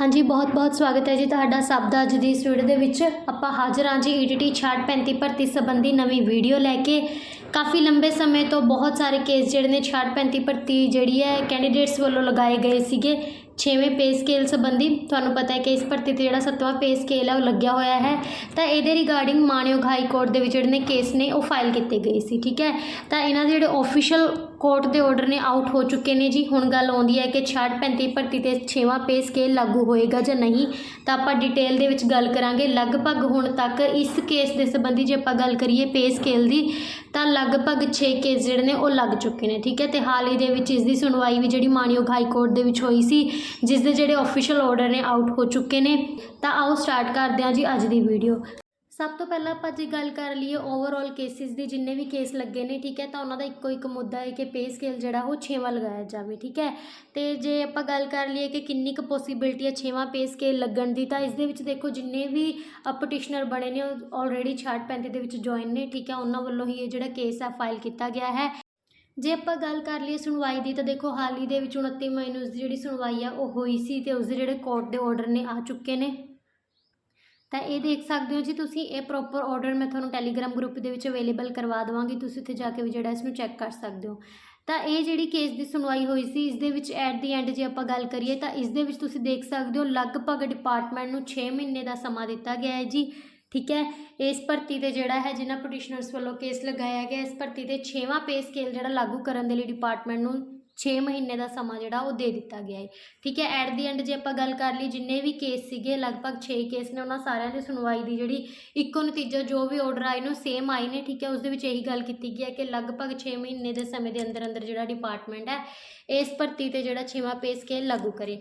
ਹਾਂਜੀ ਬਹੁਤ-ਬਹੁਤ ਸਵਾਗਤ ਹੈ ਜੀ ਤੁਹਾਡਾ ਸਭ ਦਾ ਅੱਜ ਦੀ ਇਸ ਵੀਡੀਓ ਦੇ ਵਿੱਚ। ਆਪਾਂ ਹਾਜ਼ਰ ਹਾਂ ਜੀ ਈਟੀਟੀ 6635 ਭਰਤੀ ਸੰਬੰਧੀ ਨਵੀਂ ਵੀਡੀਓ ਲੈ ਕੇ। ਕਾਫੀ ਲੰਬੇ ਸਮੇਂ ਤੋਂ ਬਹੁਤ ਸਾਰੇ ਕੇਸ ਜਿਹੜੇ ਨੇ 6635 ਭਰਤੀ ਜਿਹੜੀ ਹੈ ਕੈਂਡੀਡੇਟਸ ਵੱਲੋਂ ਲਗਾਏ ਗਏ ਸੀਗੇ। ਛੇਵੇਂ ਪੇ ਸਕੇਲ ਸੰਬੰਧੀ ਤੁਹਾਨੂੰ ਪਤਾ ਹੈ ਕਿ ਇਸ ਭਰਤੀ ਤੇ ਜਿਹੜਾ ਸੱਤਵਾਂ ਪੇ ਸਕੇਲ ਹੈ, ਉਹ ਲੱਗਿਆ ਹੋਇਆ ਹੈ। ਤਾਂ ਇਹਦੇ ਰਿਗਾਰਡਿੰਗ ਮਾਨਯੋਗ ਹਾਈ ਕੋਰਟ ਦੇ ਵਿੱਚ ਜਿਹੜੇ ਨੇ ਕੇਸ ਨੇ, ਉਹ ਫਾਈਲ ਕੀਤੇ ਗਏ ਸੀ, ਠੀਕ ਹੈ? ਤਾਂ ਇਹਨਾਂ ਦੇ ਜਿਹੜੇ ਆਫੀਸ਼ੀਅਲ ਕੋਰਟ ਦੇ ਆਰਡਰ ਨੇ ਆਊਟ ਹੋ ਚੁੱਕੇ ਨੇ ਜੀ। ਹੁਣ ਗੱਲ ਆਉਂਦੀ ਹੈ ਕਿ 6635 ਭਰਤੀ ਤੇ ਛੇਵਾਂ ਪੇ ਸਕੇਲ ਲਾਗੂ ਹੋਏਗਾ ਜਾਂ ਨਹੀਂ, ਤਾਂ ਆਪਾਂ ਡਿਟੇਲ ਦੇ ਵਿੱਚ ਗੱਲ ਕਰਾਂਗੇ। ਲਗਭਗ ਹੁਣ ਤੱਕ ਇਸ ਕੇਸ ਦੇ ਸੰਬੰਧੀ ਜੇ ਆਪਾਂ ਗੱਲ ਕਰੀਏ ਪੇ ਸਕੇਲ ਦੀ ਤਾਂ ਲਗਭਗ 6 ਕੇਸ ਜਿਹੜੇ ਨੇ ਉਹ ਲੱਗ ਚੁੱਕੇ ਨੇ, ਠੀਕ ਹੈ? ਤੇ ਹਾਲ ਹੀ ਦੇ ਵਿੱਚ ਇਸ ਦੀ ਸੁਣਵਾਈ ਵੀ ਜਿਹੜੀ ਮਾਨਯੋਗ ਹਾਈ ਕੋਰਟ ਦੇ ਵਿੱਚ ਹੋਈ ਸੀ, ਜਿਸ ਦੇ ਜਿਹੜੇ ਆਫੀਸ਼ੀਅਲ ਆਰਡਰ ਨੇ ਆਊਟ ਹੋ ਚੁੱਕੇ ਨੇ। ਤਾਂ ਆਓ ਸਟਾਰਟ ਕਰਦੇ ਹਾਂ ਜੀ ਅੱਜ ਦੀ ਵੀਡੀਓ ਸਭ ਤੋਂ ਪਹਿਲਾਂ ਆਪਾਂ ਜੇ ਗੱਲ ਕਰ ਲਈਏ ਓਵਰਆਲ ਕੇਸਿਸ ਦੀ, ਜਿੰਨੇ ਵੀ ਕੇਸ ਲੱਗੇ ਨੇ, ਠੀਕ ਹੈ, ਤਾਂ ਉਹਨਾਂ ਦਾ ਇੱਕੋ ਇੱਕ ਮੁੱਦਾ ਹੈ ਕਿ ਪੇ ਸਕੇਲ ਜਿਹੜਾ ਉਹ 6ਵਾਂ ਲਗਾਇਆ ਜਾਵੇ, ਠੀਕ ਹੈ। ਤੇ ਜੇ ਆਪਾਂ ਗੱਲ ਕਰ ਲਈਏ ਕਿ ਕਿੰਨੀ ਕੁ ਪੋਸੀਬਿਲਿਟੀ ਹੈ 6ਵਾਂ ਪੇ ਸਕੇਲ ਲੱਗਣ ਦੀ, ਤਾਂ ਇਸ ਦੇ ਵਿੱਚ ਦੇਖੋ ਜਿੰਨੇ ਵੀ ਪਟੀਸ਼ਨਰ ਬਣੇ ਨੇ, ਉਹ ਆਲਰੇਡੀ 65 ਦੇ ਵਿੱਚ ਜੁਆਇਨ ਨੇ, ਠੀਕ ਹੈ, ਉਹਨਾਂ ਵੱਲੋਂ ਹੀ ਇਹ ਜਿਹੜਾ ਕੇਸ ਹੈ ਫਾਈਲ ਕੀਤਾ ਗਿਆ ਹੈ। ਜੇ ਆਪਾਂ ਗੱਲ ਕਰ ਲਈਏ ਸੁਣਵਾਈ ਦੀ, ਤਾਂ ਦੇਖੋ ਹਾਲ ਹੀ ਦੇ ਵਿੱਚ 29 ਮਈ ਨੂੰ ਉਸ ਦੀ ਜਿਹੜੀ ਸੁਣਵਾਈ ਆ, ਉਹ ਹੋਈ ਸੀ ਤੇ ਉਸ ਦੇ ਜਿਹੜੇ ਕੋਰਟ ਦੇ ਆਰਡਰ ਨੇ ਆ ਚੁੱਕੇ ਨੇ। ਤਾਂ ਇਹ ਦੇਖ ਸਕਦੇ ਹੋ ਜੀ ਤੁਸੀਂ, ਇਹ ਪ੍ਰੋਪਰ ਆਰਡਰ ਮੈਂ ਤੁਹਾਨੂੰ ਟੈਲੀਗ੍ਰਾਮ ਗਰੁੱਪ ਦੇ ਵਿੱਚ ਅਵੇਲੇਬਲ ਕਰਵਾ ਦੇਵਾਂਗੀ, ਤੁਸੀਂ ਉੱਥੇ ਜਾ ਕੇ ਵੀ ਜਿਹੜਾ ਇਸ ਨੂੰ ਚੈੱਕ ਕਰ ਸਕਦੇ ਹੋ। ਤਾਂ ਇਹ ਜਿਹੜੀ ਕੇਸ ਦੀ ਸੁਣਵਾਈ ਹੋਈ ਸੀ, ਇਸ ਦੇ ਵਿੱਚ ਐਟ ਦੀ ਐਂਡ ਜੇ ਆਪਾਂ ਗੱਲ ਕਰੀਏ ਤਾਂ ਇਸ ਦੇ ਵਿੱਚ ਤੁਸੀਂ ਦੇਖ ਸਕਦੇ ਹੋ ਲਗਭਗ ਡਿਪਾਰਟਮੈਂਟ ਨੂੰ 6 ਮਹੀਨੇ ਦਾ ਸਮਾਂ ਦਿੱਤਾ ਗਿਆ ਹੈ ਜੀ, ਠੀਕ ਹੈ? ਇਸ ਭਰਤੀ ਤੇ ਜਿਹੜਾ ਹੈ, ਜਿਨ੍ਹਾਂ ਪਟੀਸ਼ਨਰਸ ਵੱਲੋਂ ਕੇਸ ਲਗਾਇਆ ਗਿਆ, ਇਸ ਭਰਤੀ ਤੇ 6ਵਾਂ ਪੇ ਸਕੇਲ ਜਿਹੜਾ ਲਾਗੂ ਕਰਨ ਦੇ ਲਈ ਡਿਪਾਰਟਮੈਂਟ ਨੂੰ 6 ਮਹੀਨੇ ਦਾ ਸਮਾਂ ਜਿਹੜਾ ਉਹ ਦੇ ਦਿੱਤਾ ਗਿਆ ਹੈ ਠੀਕ ਹੈ ਐਟ ਦੀ ਐਂਡ ਜੇ ਆਪਾਂ ਗੱਲ ਕਰ ਲਈ ਜਿੰਨੇ ਵੀ ਕੇਸ ਸੀਗੇ, ਲਗਭਗ 6 ਕੇਸ ਨੇ ਉਹਨਾਂ ਸਾਰਿਆਂ ਦੀ ਸੁਣਵਾਈ ਦੀ ਜਿਹੜੀ ਇੱਕੋ ਨਤੀਜਾ ਜੋ ਵੀ ਆਰਡਰ ਆਏ ਨੇ ਸੇਮ ਆਏ ਨੇ, ਠੀਕ ਹੈ, ਉਸ ਦੇ ਵਿੱਚ ਇਹੀ ਗੱਲ ਕੀਤੀ ਗਈ ਹੈ ਕਿ ਲਗਭਗ 6 ਮਹੀਨੇ ਦੇ ਸਮੇਂ ਦੇ ਅੰਦਰ ਅੰਦਰ ਜਿਹੜਾ ਡਿਪਾਰਟਮੈਂਟ ਹੈ, ਇਸ ਭਰਤੀ ਤੇ ਜਿਹੜਾ 6ਵਾਂ ਪੇ ਸਕੇਲ ਲਾਗੂ ਕਰੇ।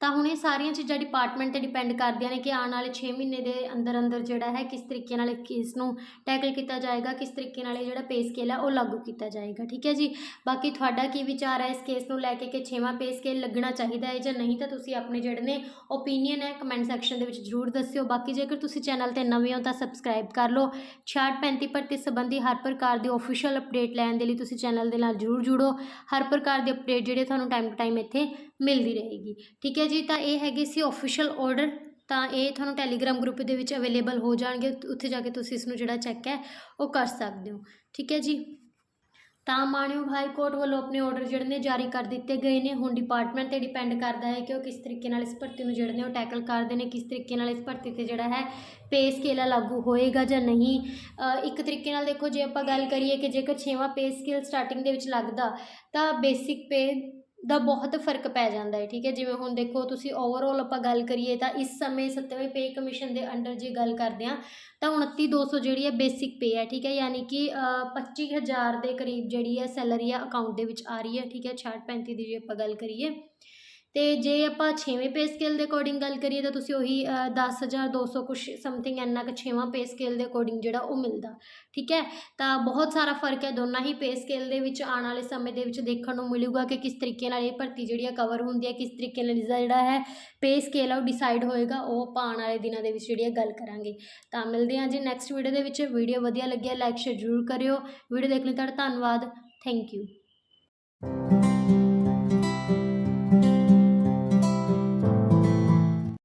ਤਾਂ ਹੁਣ ਇਹ ਸਾਰੀਆਂ ਚੀਜ਼ਾਂ ਡਿਪਾਰਟਮੈਂਟ ਤੇ ਡਿਪੈਂਡ ਕਰਦੀਆਂ ਨੇ ਕਿ ਆਉਣ ਵਾਲੇ 6 ਮਹੀਨੇ ਦੇ ਅੰਦਰ ਅੰਦਰ ਜਿਹੜਾ ਹੈ ਕਿਸ ਤਰੀਕੇ ਨਾਲ ਇਸ ਨੂੰ ਟੈਕਲ ਕੀਤਾ ਜਾਏਗਾ, ਕਿਸ ਤਰੀਕੇ ਨਾਲ ਇਹ ਜਿਹੜਾ ਪੇ ਸਕੇਲ ਹੈ ਉਹ ਲਾਗੂ ਕੀਤਾ ਜਾਏਗਾ, ਠੀਕ ਹੈ ਜੀ? ਬਾਕੀ ਤੁਹਾਡਾ ਕੀ ਵਿਚਾਰ ਹੈ ਇਸ ਕੇਸ ਨੂੰ ਲੈ ਕੇ ਕਿ 6ਵਾਂ ਪੇ ਸਕੇਲ ਲੱਗਣਾ ਚਾਹੀਦਾ ਹੈ ਜਾਂ ਨਹੀਂ ਤਾਂ ਤੁਸੀਂ ਆਪਣੇ ਜਿਹੜੇ ਨੇ ਓਪੀਨੀਅਨ ਹੈ ਕਮੈਂਟ ਸੈਕਸ਼ਨ ਦੇ ਵਿੱਚ ਜ਼ਰੂਰ ਦੱਸਿਓ। ਬਾਕੀ ਜੇਕਰ ਤੁਸੀਂ ਚੈਨਲ ਤੇ ਨਵੇਂ ਹੋ ਤਾਂ ਸਬਸਕ੍ਰਾਈਬ ਕਰ ਲਓ। 6535 ਭਰਤੀ ਸੰਬੰਧੀ ਹਰ ਪ੍ਰਕਾਰ ਦੇ ਆਫੀਸ਼ੀਅਲ ਅਪਡੇਟ ਲੈਣ ਦੇ ਲਈ ਤੁਸੀਂ ਚੈਨਲ ਦੇ ਨਾਲ ਜ਼ਰੂਰ ਜੁੜੋ। ਹਰ ਪ੍ਰਕਾਰ ਦੀ ਅਪਡੇਟ ਜਿਹੜੇ ਤੁਹਾਨੂੰ ਟਾਈਮ ਟੂ ਟਾਈਮ ਇੱਥੇ ਮਿਲਦੀ ਰਹੇਗੀ, ਠੀਕ ਹੈ ਜੀ, ਤਾਂ ਇਹ ਹੈਗੇ ਸੀ ਆਫੀਸ਼ੀਅਲ ਆਰਡਰ ਤਾਂ ਇਹ ਤੁਹਾਨੂੰ ਟੈਲੀਗ੍ਰਾਮ ਗਰੁੱਪ ਦੇ ਵਿੱਚ ਅਵੇਲੇਬਲ ਹੋ ਜਾਣਗੇ ਉੱਥੇ ਜਾ ਕੇ ਤੁਸੀਂ ਇਸ ਨੂੰ ਜਿਹੜਾ ਚੈੱਕ ਹੈ, ਉਹ ਕਰ ਸਕਦੇ ਹੋ। ਠੀਕ ਹੈ ਜੀ? ਤਾਂ ਮਾਨਯੋਗ ਹਾਈ ਕੋਰਟ ਵੱਲੋਂ ਆਪਣੇ ਆਰਡਰ ਜਿਹੜੇ ਨੇ ਜਾਰੀ ਕਰ ਦਿੱਤੇ ਗਏ ਨੇ। ਹੁਣ ਡਿਪਾਰਟਮੈਂਟ ਤੇ ਡਿਪੈਂਡ ਕਰਦਾ ਹੈ ਕਿ ਉਹ ਕਿਸ ਤਰੀਕੇ ਨਾਲ ਇਸ ਭਰਤੀ ਨੂੰ ਜਿਹੜੇ ਨੇ ਉਹ ਟੈਕਲ ਕਰਦੇ ਨੇ, ਕਿਸ ਤਰੀਕੇ ਨਾਲ ਇਸ ਭਰਤੀ ਤੇ ਜਿਹੜਾ ਹੈ ਪੇ ਸਕੇਲ ਲਾਗੂ ਹੋਏਗਾ ਜਾਂ ਨਹੀਂ। ਇੱਕ ਤਰੀਕੇ ਨਾਲ ਦੇਖੋ, ਜੇ ਆਪਾਂ ਗੱਲ ਕਰੀਏ ਕਿ ਜੇਕਰ 6ਵਾਂ ਪੇ ਸਕੇਲ ਸਟਾਰਟਿੰਗ ਦੇ ਵਿੱਚ ਲੱਗਦਾ, ਤਾਂ ਬੇਸਿਕ ਪੇ ਦਾ ਬਹੁਤ ਫ਼ਰਕ ਪੈ ਜਾਂਦਾ ਹੈ ਠੀਕ ਹੈ? ਜਿਵੇਂ ਹੁਣ ਦੇਖੋ ਤੁਸੀਂ ਓਵਰਆਲ ਆਪਾਂ ਗੱਲ ਕਰੀਏ ਤਾਂ ਇਸ ਸਮੇਂ 7ਵੇਂ ਪੇ ਕਮਿਸ਼ਨ ਦੇ ਅੰਡਰ ਜੇ ਗੱਲ ਕਰਦੇ ਹਾਂ ਤਾਂ 29200 ਜਿਹੜੀ ਹੈ ਬੇਸਿਕ ਪੇ ਹੈ ਠੀਕ ਹੈ? ਯਾਨੀ ਕਿ ਅ, 25000 ਦੇ ਕਰੀਬ ਜਿਹੜੀ ਹੈ ਸੈਲਰੀ ਆ ਅਕਾਊਂਟ ਦੇ ਵਿੱਚ ਆ ਰਹੀ ਹੈ ਠੀਕ ਹੈ? 6535 ਦੀ ਜੇ ਆਪਾਂ ਗੱਲ ਕਰੀਏ। ਤੇ ਜੇ ਆਪਾਂ 6ਵੇਂ ਪੇ ਸਕੇਲ ਦੇ ਅਕੋਰਡਿੰਗ ਗੱਲ ਕਰੀਏ ਤਾਂ ਤੁਸੀਂ ਉਹੀ ਅ, 10200 ਕੁਛ ਸਮਥਿੰਗ ਇੰਨਾ ਕੁ 6ਵਾਂ ਪੇ ਸਕੇਲ ਦੇ ਅਕੋਰਡਿੰਗ ਜਿਹੜਾ ਉਹ ਮਿਲਦਾ ਠੀਕ ਹੈ? ਤਾਂ ਬਹੁਤ ਸਾਰਾ ਫ਼ਰਕ ਹੈ ਦੋਨਾਂ ਹੀ ਪੇ ਸਕੇਲ ਦੇ ਵਿੱਚ ਆਉਣ ਵਾਲੇ ਸਮੇਂ ਦੇ ਵਿੱਚ ਦੇਖਣ ਨੂੰ ਮਿਲੂਗਾ ਕਿ ਕਿਸ ਤਰੀਕੇ ਨਾਲ ਇਹ ਭਰਤੀ ਜਿਹੜੀ ਆ ਕਵਰ ਹੁੰਦੀ ਹੈ ਕਿਸ ਤਰੀਕੇ ਨਾਲ ਇਸਦਾ ਜਿਹੜਾ ਹੈ ਪੇ ਸਕੇਲ ਆ ਉਹ ਡਿਸਾਈਡ ਹੋਏਗਾ ਉਹ ਆਪਾਂ ਆਉਣ ਵਾਲੇ ਦਿਨਾਂ ਦੇ ਵਿੱਚ ਜਿਹੜੀ ਆ ਗੱਲ ਕਰਾਂਗੇ। ਤਾਂ ਮਿਲਦੇ ਹਾਂ ਜੀ ਨੈਕਸਟ ਵੀਡੀਓ ਦੇ ਵਿੱਚ ਵੀਡੀਓ ਵਧੀਆ ਲੱਗਿਆ ਲਾਈਕ ਸ਼ੇਅਰ ਜ਼ਰੂਰ ਕਰਿਓ। ਵੀਡੀਓ ਦੇਖਣ ਲਈ ਤੁਹਾਡਾ ਧੰਨਵਾਦ। Thank you